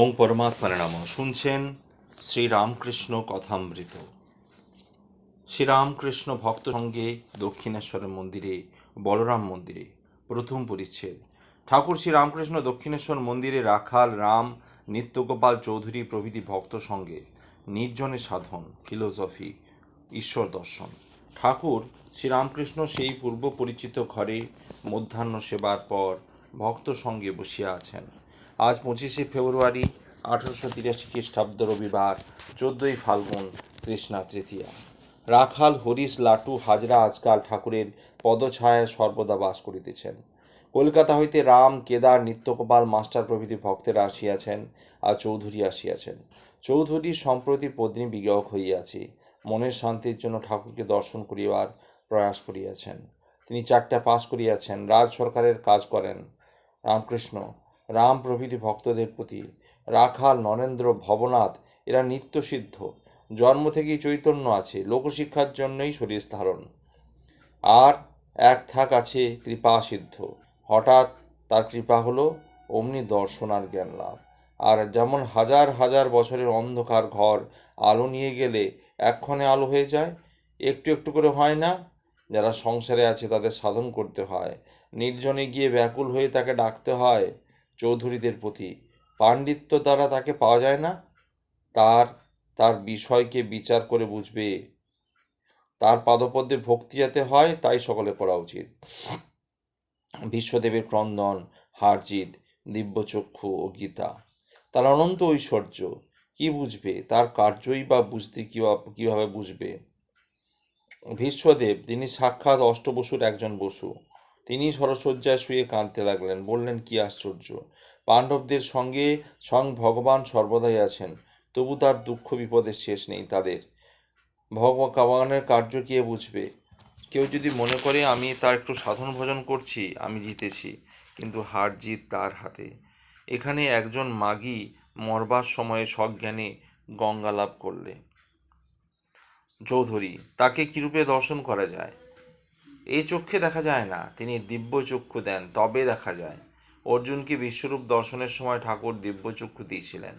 ওং পরমাত্মার নাম। শুনছেন শ্রীরামকৃষ্ণ কথামৃত। শ্রীরামকৃষ্ণ ভক্ত সঙ্গে দক্ষিণেশ্বরের মন্দিরে, বলরাম মন্দিরে প্রথম পরিচ্ছেদ। ঠাকুর শ্রীরামকৃষ্ণ দক্ষিণেশ্বর মন্দিরে রাখাল রাম নিত্যগোপাল চৌধুরী প্রভৃতি ভক্ত সঙ্গে নির্জনে সাধন, ফিলোসফি, ঈশ্বর দর্শন। ঠাকুর শ্রীরামকৃষ্ণ সেই পূর্ব পরিচিত ঘরে মধ্যাহ্ন সেবার পর ভক্ত সঙ্গে বসিয়া আছেন। আজ পঁচিশে ফেব্রুয়ারি আঠারোশো তিরাশি খ্রিস্টাব্দ রবিবার, চোদ্দই ফাল্গুন, কৃষ্ণা তৃতীয়া। রাখাল, হরিশ, লাটু, হাজরা আজকাল ঠাকুরের পদছায়ায় সর্বদা বাস করিতেছেন। কলকাতা হইতে রাম, কেদার, নিত্যগোপাল, মাস্টার প্রভৃতি ভক্তেরা আসিয়াছেন আর চৌধুরী আসিয়াছেন। চৌধুরী সম্প্রতি পত্নী বিজ্ঞ হইয়াছে। মনের শান্তির জন্য ঠাকুরকে দর্শন করিবার প্রয়াস করিয়াছেন। তিনি চারটা পাশ করিয়াছেন। রাজ সরকারের কাজ করেন রামকৃষ্ণ। রাম প্রভৃতি ভক্তদের প্রতি, রাখাল, নরেন্দ্র, ভবনাথ, এরা নিত্যসিদ্ধ জন্ম থেকেই চৈতন্য আছে, লোকশিক্ষার জন্যই শরীর ধারণ। আর এক থাক আছে কৃপা সিদ্ধ। হঠাৎ তার কৃপা হলো অমনি দর্শনার জ্ঞান লাভ। আর যেমন হাজার হাজার বছরের অন্ধকার ঘর আলো নিয়ে গেলে এক্ষণে আলো হয়ে যায়, একটু একটু করে হয় না? যারা সংসারে আছে তাদের সাধন করতে হয়। নির্জনে গিয়ে ব্যাকুল হয়ে তাকে ডাকতে হয় চৌধুরীদের প্রতি। পাণ্ডিত্য দ্বারা তাকে পাওয়া যায় না। তার তার বিষয়কে বিচার করে বুঝবে। তার পাদপদ্মে ভক্তি যাতে হয়, তাই সকলে করা উচিত। বিশ্বদেবের ক্রন্দন হারজিত দিব্যচক্ষু ও গীতা। তার অনন্ত ঐশ্বর্য, কি বুঝবে? তার কার্যই বা বুঝতে কীভাবে বুঝবে? ভীষ্মদেব তিনি সাক্ষাৎ অষ্টবসুর একজন বসু। তিনি সরসজ্জায় শুয়ে কাঁদতে লাগলেন, বললেন, কি আশ্চর্য! পাণ্ডবদের সঙ্গে স্বয়ং ভগবান সর্বদাই আছেন, তবু তার দুঃখ বিপদের শেষ নেই তাদের। ভগবানের কার্য কে বুঝবে? কেউ যদি মনে করে, আমি তার একটু সাধন ভজন করছি, আমি জিতেছি, কিন্তু হার জিত তার হাতে। এখানে একজন মাগী মরবার সময়ে সজ্ঞানে গঙ্গা লাভ করলে। চৌধুরী, তাকে কীরূপে দর্শন করা যায়? এই চক্ষে দেখা যায় না, তিনি দিব্য চক্ষু দেন, তবে দেখা যায়। অর্জুনকে বিশ্বরূপ দর্শনের সময় ঠাকুর দিব্য চক্ষু দিয়েছিলেন।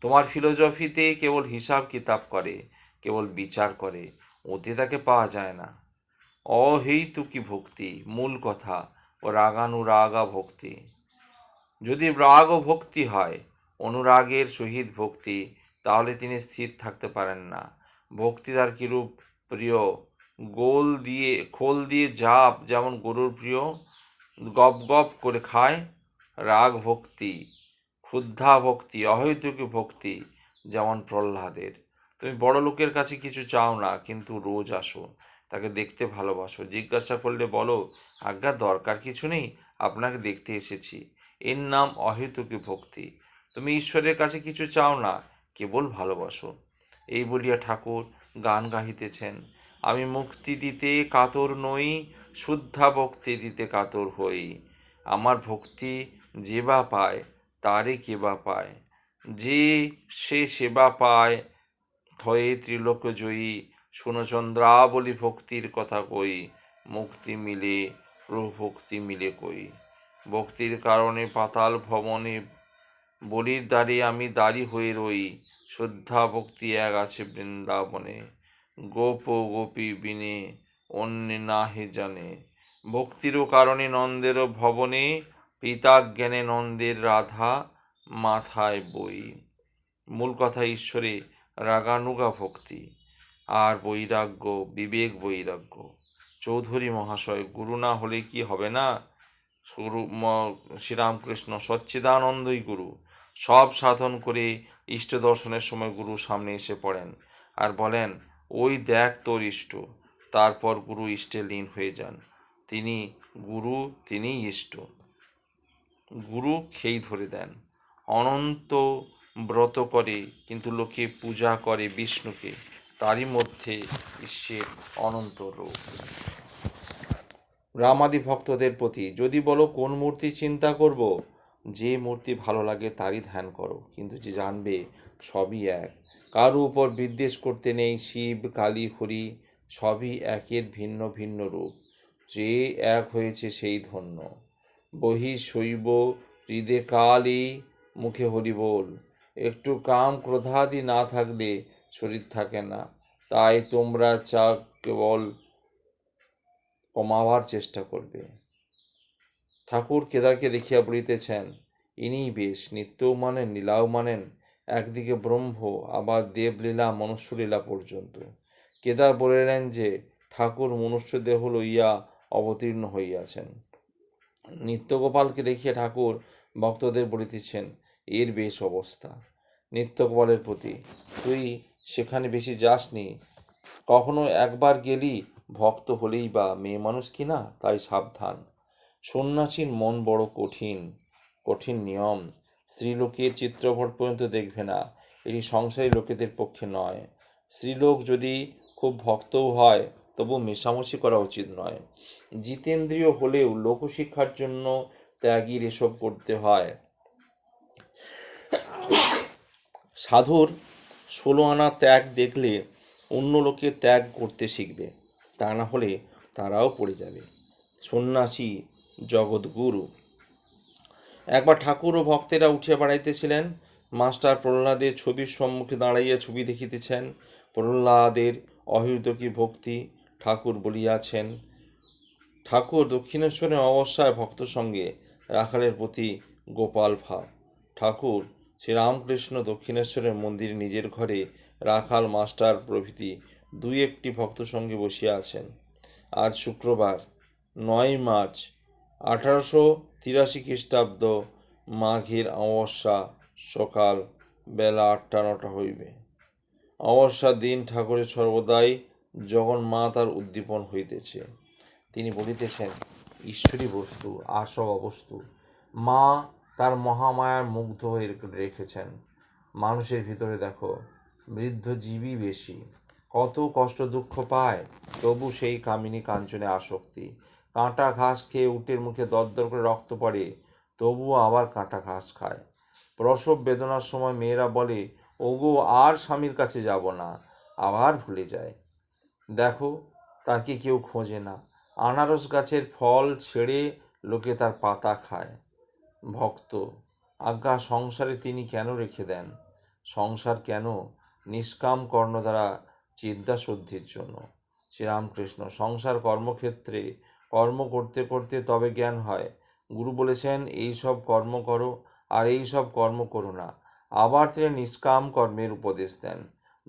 তোমার ফিলোজফিতে কেবল হিসাব কিতাব করে, কেবল বিচার করে ওতে তাকে পাওয়া যায় না। অহেতুকি ভক্তি, মূল কথা ও রাগানুরাগা ভক্তি। যদি রাগ ও ভক্তি হয়, অনুরাগের সহিত ভক্তি, তাহলে তিনি স্থির থাকতে পারেন না। ভক্তি তার কিরূপ প্রিয় গোল দিয়ে, খোল দিয়ে জাপ যেমন গরুর প্রিয়, গপ গপ করে খায় রাগ ভক্তি, ক্ষুদ্ধা ভক্তি, অহৈতুকী ভক্তি যেমন প্রহ্লাদের। তুমি বড় লোকের কাছে কিছু চাও না, কিন্তু রোজ আসো, তাকে দেখতে ভালোবাসো। জিজ্ঞাসা করলে বলো, আজ্ঞা, দরকার কিছু নেই, আপনাকে দেখতে এসেছি। এর নাম অহেতুকী ভক্তি। তুমি ঈশ্বরের কাছে কিছু চাও না, কেবল ভালোবাসো। এই বলিয়া ঠাকুর গান গাহিতেছেন। আমি মুক্তি দিতে কাতর নই, শুদ্ধা ভক্তি দিতে কাতর হই। আমার ভক্তি যে বা পায়, তারে কে বা পায়? যে সে সেবা পায় থয়ে ত্রিলোক জয়ী। শুনচন্দ্রা বলি ভক্তির কথা কই, মুক্তি মিলে প্রভক্তি মিলে কই। ভক্তির কারণে পাতাল ভবনে বলির দ্বারে আমি দাঁড়ি হয়ে রই শ্রদ্ধা ভক্তি এক আছে বৃন্দাবনে। গোপ গোপী বিনে অন্য না হে জানে। ভক্তিরও কারণে নন্দেরও ভবনে পিতা জ্ঞানে নন্দের রাধা মাথায় বই। মূল কথা ঈশ্বরে, রাগানুগা ভক্তি। আর বৈরাগ্য, বিবেক বৈরাগ্য। চৌধুরী মহাশয়, গুরু না হলে কি হবে না? গুরু শ্রীরামকৃষ্ণ সচ্চিদানন্দই গুরু। সব সাধন করে ইষ্ট দর্শনের সময় গুরু সামনে এসে পড়েন। আর বলেন ওই দেখ তোর ইষ্ট। তারপর গুরু ইষ্টে লীন হয়ে যান। তিনি গুরু তিনিই ইষ্ট। গুরু খেই ধরে দেন। অনন্ত ব্রত করে, কিন্তু লোকে পূজা করে বিষ্ণুকে। তারই মধ্যে ঈশ্বের অনন্ত রূপ রামাদি ভক্তদের প্রতি, যদি বলো কোন মূর্তি চিন্তা করব, যে মূর্তি ভালো লাগে তারই ধ্যান করো। কিন্তু যে জানবে সবই এক। কারও উপর বিদ্বেষ করতে নেই, শিব, কালী, হরি, সবই একের ভিন্ন ভিন্ন রূপ। যে এক হয়েছে সেই ধন্য। বহি শৈব, হৃদে কালই মুখে হরি বল। একটু কাম ক্রোধাদি না থাকলে শরীর থাকে না। তাই তোমরা চা কেবল কমাবার চেষ্টা করবে। ঠাকুর কেদারকে দেখিয়া বলিতেছেন, ইনিই বেশ, নিত্যও মানেন, লীলাও মানেন একদিকে ব্রহ্ম, আবার দেবলীলা, মনুষ্যলীলা পর্যন্ত। কেদার বলিলেন যে, ঠাকুর মনুষ্য দেহ লইয়া অবতীর্ণ হইয়াছেন। নিত্যগোপালকে দেখিয়া ঠাকুর ভক্তদের বলিতেছেন, এর বেশ অবস্থা। নিত্যগোপালের প্রতি তুই সেখানে বেশি যাসনি। কখনো একবার গেলি ভক্ত হলেই বা মেয়ে মানুষ কি না? তাই সাবধান। সন্ন্যাসীর মন বড় কঠিন কঠিন নিয়ম। স্ত্রীলোকের চিত্রপট পর্যন্ত দেখবে না। এটি সংসারী লোকেদের পক্ষে নয়। স্ত্রীলোক যদি খুব ভক্তও হয়, তবু মেশামশি করা উচিত নয়। জিতেন্দ্রীয় হলেও লোকশিক্ষার জন্য ত্যাগীর এসব করতে হয়। সাধুর ষোলো আনা ত্যাগ দেখলে অন্য লোকে ত্যাগ করতে শিখবে। তা না হলে তারাও পড়ে যাবে। সন্ন্যাসী জগৎগুরু একবার ঠাকুর ও ভক্তেরা উঠিয়া বেড়াইতেছিলেন। মাস্টার প্রহ্লাদের ছবির সম্মুখে দাঁড়াইয়া ছবি দেখিতেছেন। প্রহ্লাদের অহৃদকী ভক্তি? ঠাকুর বলিয়াছেন, ঠাকুর দক্ষিণেশ্বরের অবস্থায় ভক্ত সঙ্গে রাখালের প্রতি গোপাল ভাব। ঠাকুর শ্রীরামকৃষ্ণ দক্ষিণেশ্বরের মন্দির নিজের ঘরে রাখাল মাস্টার প্রভৃতি দুই একটি ভক্ত সঙ্গে বসিয়া আছেন। আজ শুক্রবার, নয় মার্চ আঠারোশো তিরাশি খ্রিস্টাব্দ মাঘের অমাবস্যা সকাল বেলা আটটা, নটা হইবে। অমাবস্যার দিন ঠাকুরের সর্বদাই যখন মা তার উদ্দীপন হইতেছে। তিনি বলিতেছেন, ঈশ্বরী বস্তু আসব বস্তু, মা তার মহামায়ার মুগ্ধ হয়ে রেখেছেন। মানুষের ভিতরে দেখো, বৃদ্ধ জীবই বেশি। কত কষ্ট দুঃখ পায়, তবু সেই কামিনী কাঞ্চনে আসক্তি। কাঁটা ঘাস খেয়ে উটের মুখে দরদর করে রক্ত পড়ে, তবুও আবার কাঁটা ঘাস খায়। প্রসব বেদনার সময় মেয়েরা বলে, ওগো, আর স্বামীর কাছে যাব না, আবার ভুলে যায়। দেখো, তাকে কেউ খোঁজে না। আনারস গাছের ফল ছেড়ে লোকে তার পাতা খায়। ভক্ত, আজ্ঞা, সংসারে তিনি কেন রেখে দেন? সংসার কেন? নিষ্কাম কর্ণ দ্বারা চিদ্যাশুদ্ধির জন্য। শ্রীরামকৃষ্ণ, সংসার কর্মক্ষেত্রে কর্ম করতে করতে তবে জ্ঞান হয়। গুরু বলেছেন, এই সব কর্ম করো আর এই সব কর্ম করো না। আবার তিনি নিষ্কাম কর্মের উপদেশ দেন।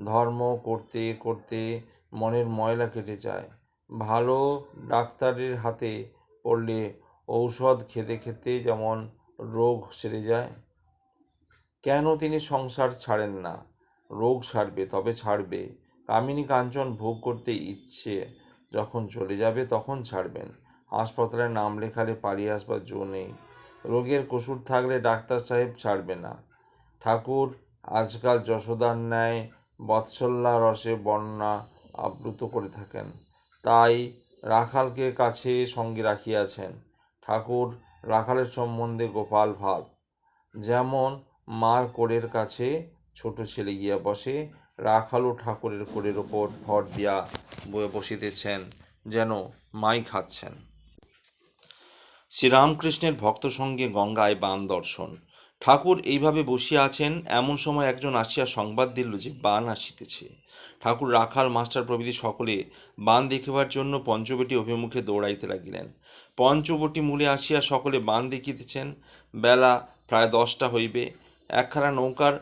ধর্ম করতে করতে মনের ময়লা কেটে যায়। ভালো ডাক্তারের হাতে পড়লে ঔষধ খেতে খেতে যেমন রোগ সেরে যায়। কেন তিনি সংসার ছাড়েন না? রোগ সারবে তবে ছাড়বে। কামিনী কাঞ্চন ভোগ করতে ইচ্ছে যখন চলে যাবে তখন ছাড়বেন। হাসপাতালে নাম লেখালে পালিয়ে আসবার জো নেই। রোগের কসুর থাকলে ডাক্তার সাহেব ছাড়বে না। ঠাকুর, আজকাল যশোদার ন্যায় বৎসল্যা রসে বন্যা আপ্লুত করে থাকেন। তাই রাখালকে কাছে সঙ্গে রাখিয়াছেন। ঠাকুর, রাখালের সম্বন্ধে গোপাল ভাব যেমন মার কোড়ের কাছে ছোট ছেলে গিয়া বসে রাখালও ঠাকুরের কোড়ের ওপর ভর দিয়া বয়ে বসিতেছেন, যেন মাই খাচ্ছেন। শ্রীরামকৃষ্ণের ভক্ত সঙ্গে গঙ্গায় বান দর্শন। ঠাকুর এইভাবে বসিয়া আছেন, এমন সময় একজন আসিয়া সংবাদ দিল যে বান আসিতেছে। ঠাকুর রাখাল মাস্টার প্রভৃতি সকলে বান দেখিবার জন্য পঞ্চবটি অভিমুখে দৌড়াইতে লাগিলেন। পঞ্চবটি মূলে আসিয়া সকলে বান দেখিতেছেন। বেলা প্রায় দশটা হইবে। একখানা নৌকার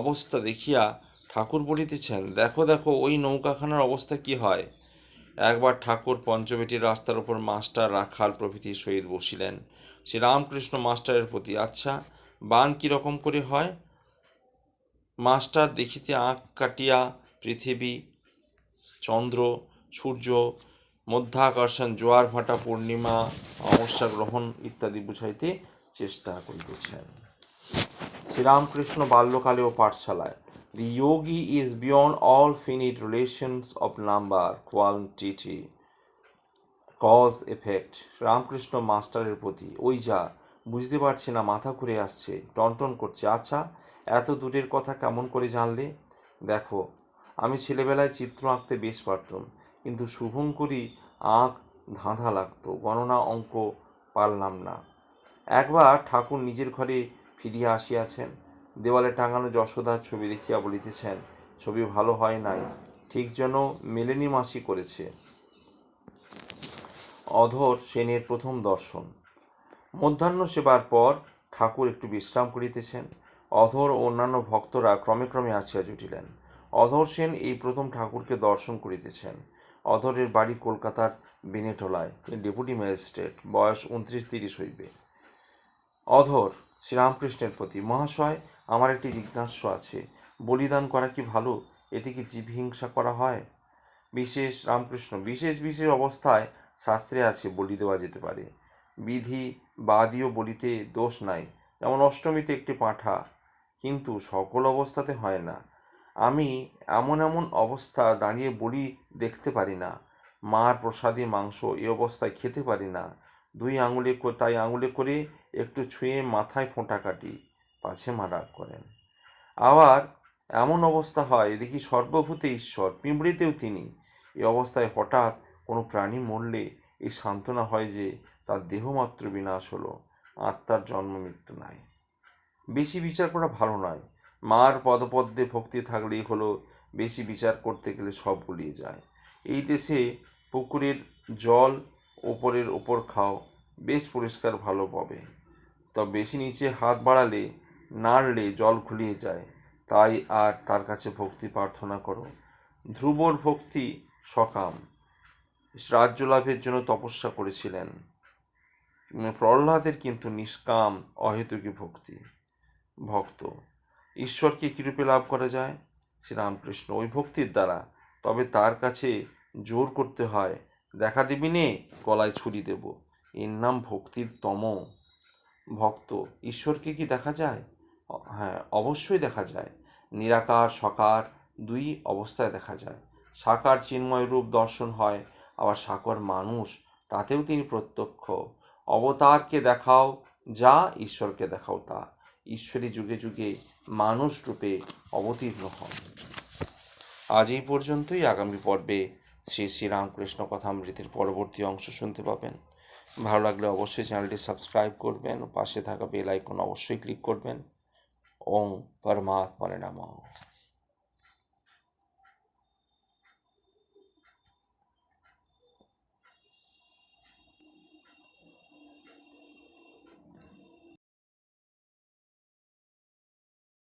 অবস্থা দেখিয়া ঠাকুর বলিতেছেন, দেখো দেখো, ওই নৌকাখানার অবস্থা কি হয়? একবার ঠাকুর পঞ্চবেটির রাস্তার উপর মাস্টার রাখাল প্রভৃতির সহিত বসিলেন। শ্রীরামকৃষ্ণ মাস্টারের প্রতি আচ্ছা বান কীরকম করে হয়? মাস্টার দেখিতে আঁক কাটিয়া পৃথিবী, চন্দ্র, সূর্য, মধ্যাকর্ষণ, জোয়ার ভাটা, পূর্ণিমা, অমাবস্যা গ্রহণ ইত্যাদি বুঝাইতে চেষ্টা করিতেছেন। শ্রীরামকৃষ্ণ বাল্যকালে ও পাঠশালায় the yogi is beyond all finite relations of number quantity cause effect Ramakrishna মাস্টারের প্রতি, ওই যা, বুঝতে পারছি না, মাথা ঘুরে আসছে টনটন করছে আচ্ছা এত দূরের কথা কেমন করে জানলে? দেখো, আমি ছেলেবেলায় চিত্র আঁকতে বেশ পারতাম, কিন্তু শুভঙ্করী আঁক ধাঁধা লাগতো, গণনা অঙ্ক পারলাম না। একবার ঠাকুর নিজের ঘরে ফিরিয়া আসিয়াছেন দেওয়ালে টাঙানো যশোদার ছবি দেখিয়া বলিতেছেন, ছবি ভালো হয় নাই। ঠিক যেন মেলেনি মাসি করেছে। অধর সেনের প্রথম দর্শন। মধ্যাহ্ন সেবার পর ঠাকুর একটু বিশ্রাম করিতেছেন। অধর ও অন্যান্য ভক্তরা ক্রমে ক্রমে আসিয়া জুটিলেন। অধর সেন এই প্রথম ঠাকুরকে দর্শন করিতেছেন। অধরের বাড়ি কলকাতার বেনেটোলায় তিনি ডেপুটি ম্যাজিস্ট্রেট, বয়স উনত্রিশ তিরিশ হইবে। অধর শ্রীরামকৃষ্ণের প্রতি মহাশয় আমার একটি জিজ্ঞাস্য আছে, বলিদান করা কি ভালো? এটি কি জীব হিংসা করা হয়? বিশেষ রামকৃষ্ণ, বিশেষ বিশেষ অবস্থায় শাস্ত্রে আছে, বলি দেওয়া যেতে পারে। বিধি বাদীয় বলিতে দোষ নাই, যেমন অষ্টমীতে একটি পাঁঠা, কিন্তু সকল অবস্থাতে হয় না। আমি এমন এমন অবস্থা দাঁড়িয়ে বলি দেখতে পারি না, মার প্রসাদী মাংস এ অবস্থায় খেতে পারি না। দুই আঙুলে তাই আঙুলে করে একটু ছুঁয়ে মাথায় ফোঁটা কাটি। পাছে মা রাগ করেন। আবার এমন অবস্থা হয়, দেখি সর্বভূতে ঈশ্বর, পিঁপড়িতেও তিনি। এই অবস্থায় হঠাৎ কোনো প্রাণী মরলে এই সান্ত্বনা হয় যে তার দেহমাত্র বিনাশ হলো, আত্মার জন্ম মৃত্যু নাই। বেশি বিচার করা ভালো নয়। মার পদপদ্মে ভক্তি থাকলেই হলো, বেশি বিচার করতে গেলে সব গুলিয়ে যায়। এই দেশে পুকুরের জল ওপরের ওপর খাও, বেশ পরিষ্কার ভালো পাবে। তবে বেশি নিচে হাত বাড়ালে নাড়লে জল খুলিয়ে যায়, তাই আর তার কাছে ভক্তি প্রার্থনা করো। ধ্রুবর ভক্তি সকাম। রাজ্য লাভের জন্য তপস্যা করেছিলেন। প্রহ্লাদের কিন্তু নিষ্কাম, অহেতুকী ভক্তি। ভক্ত, ঈশ্বরকে কীরূপে লাভ করা যায়? শ্রীরামকৃষ্ণ, ওই ভক্তির দ্বারা। তবে তার কাছে জোর করতে হয়, দেখা দিবি নে, গলায় ছুরি দেব। এর নাম ভক্তির তম। ভক্ত, ঈশ্বরকে কি দেখা যায়? হ্যাঁ অবশ্যই দেখা যায়। নিরাকার, সকার দুই অবস্থায় দেখা যায়। সাকার চিন্ময় রূপ দর্শন হয়, আবার সাকার মানুষ তাতেও তিনি প্রত্যক্ষ। অবতারকে দেখাও যা, ঈশ্বরকে দেখাও তা। ঈশ্বরী যুগে যুগে মানুষ রূপে অবতীর্ণ হন। আজ এই পর্যন্তই। আগামী পর্বে শ্রী শ্রী রামকৃষ্ণ কথামৃতের পরবর্তী অংশ শুনতে পাবেন। ভালো লাগলে অবশ্যই চ্যানেলটি সাবস্ক্রাইব করবেন, পাশে থাকা বেল আইকন অবশ্যই ক্লিক করবেন। ওম পরমাত্মারে নমঃ